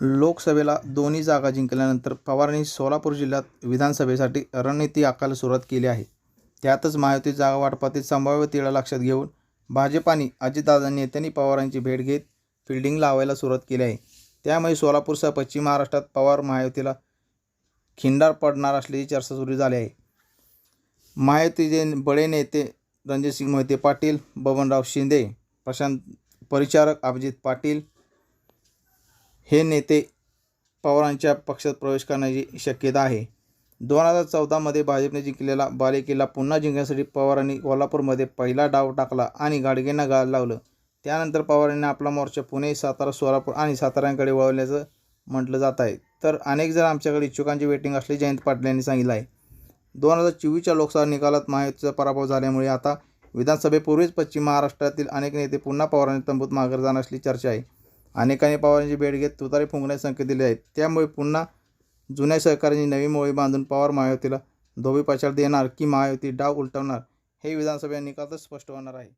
लोकसभेला दोन्ही जागा जिंकल्यानंतर पवारांनी सोलापूर जिल्ह्यात विधानसभेसाठी रणनीती आखायला सुरुवात केली आहे. त्यातच महायुती जागा वाटपातील संभाव्य तिळा लक्षात घेऊन भाजप आणि अजितदादा नेत्यांनी पवारांची भेट घेत फिल्डिंग लावायला सुरुवात केली आहे. त्यामुळे सोलापूरसह पश्चिम महाराष्ट्रात पवार महायुतीला खिंडार पडणार असल्याची चर्चा सुरू झाली आहे. महायुतीचे बडे नेते रणजितसिंग मोहिते पाटील बबनराव शिंदे प्रशांत परिचारक अभिजित पाटील हे नेते पवारांच्या पक्षात प्रवेश करण्याची शक्यता आहे. दोन हजार चौदामध्ये भाजपने जिंकलेला बालेकिल्ला पुन्हा जिंकण्यासाठी पवारांनी कोल्हापूरमध्ये पहिला डाव टाकला आणि गाडगेंना गाळ लावलं. त्यानंतर पवारांनी आपला मोर्चा पुणे सातारा सोलापूर आणि साताऱ्यांकडे वळवल्याचं म्हटलं जात आहे. तर अनेक जण आमच्याकडे इच्छुकांची वेटिंग असले जयंत पाटील यांनी सांगितलं आहे. दोन हजार चोवीसच्या लोकसभा निकालात महायुतीचा पराभव झाल्यामुळे आता विधानसभेपूर्वीच पश्चिम महाराष्ट्रातील अनेक नेते पुन्हा पवारांनी तंबूत माघार जाणार असली चर्चा आहे. अनेकांनी पवारांची भेट घेत तुतारी फुंकण्याचे संकेत दिले आहेत. त्यामुळे पुन्हा जुन्या सहकार्यांनी नवी मोळी बांधून पवार महायुतीला धोबी पछाड देणार की महायुती डाव उलटवणार हे विधानसभा निकालातच स्पष्ट होणार आहे.